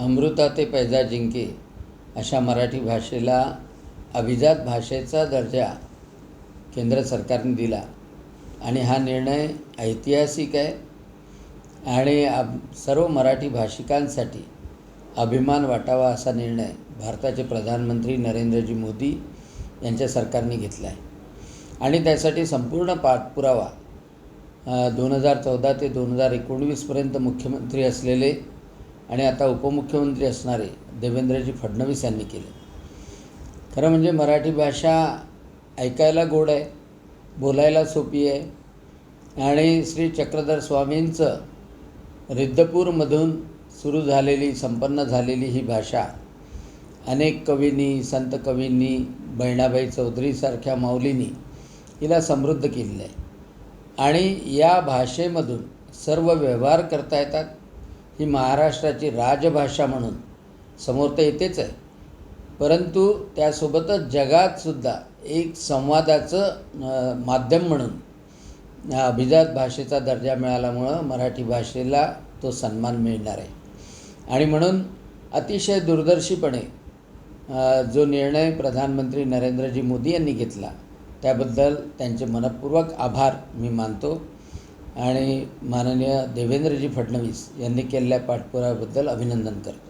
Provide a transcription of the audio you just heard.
अमृता ते पैजा जिंके अशा मराठी भाषेला अभिजात भाषेचा दर्जा केंद्र सरकारने दिला. आणि हा निर्णय ऐतिहासिक आहे आणि अब सर्व मराठी भाषिकांसाठी अभिमान वाटावा असा निर्णय भारताचे प्रधानमंत्री नरेंद्रजी मोदी यांच्या सरकारने घेतला आहे आणि त्यासाठी संपूर्ण पाठपुरावा दोन हजार चौदा ते दोन हजार एकोणवीसपर्यंत मुख्यमंत्री असलेले आणि आता उपमुख्यमंत्री असणारे देवेंद्रजी फडणवीस यांनी केले. खरं म्हणजे मराठी भाषा ऐकायला गोड आहे बोलायला सोपी आहे. आणि श्री चक्रधर स्वामींचं रिद्धपूरमधून सुरू झालेली संपन्न झालेली ही भाषा अनेक कवींनी संत कवींनी बहिणाबाई चौधरीसारख्या माऊलींनी हिला समृद्ध केलेलं आहे. आणि या भाषेमधून सर्व व्यवहार करता येतात. ही महाराष्ट्राची राजभाषा म्हणून. समोर तर येतेच आहे. परंतु त्यासोबतच जगातसुद्धा एक संवादाचं माध्यम म्हणून अभिजात भाषेचा दर्जा मिळाल्यामुळं मराठी भाषेला तो सन्मान मिळणार आहे. आणि म्हणून अतिशय दूरदर्शीपणे जो निर्णय प्रधानमंत्री नरेंद्रजी मोदी यांनी घेतला त्याबद्दल त्यांचे मनपूर्वक आभार मी मानतो. आणि माननीय देवेंद्रजी फडणवीस यांनी केलेल्या पाठपुराव्याबद्दल अभिनंदन करतो.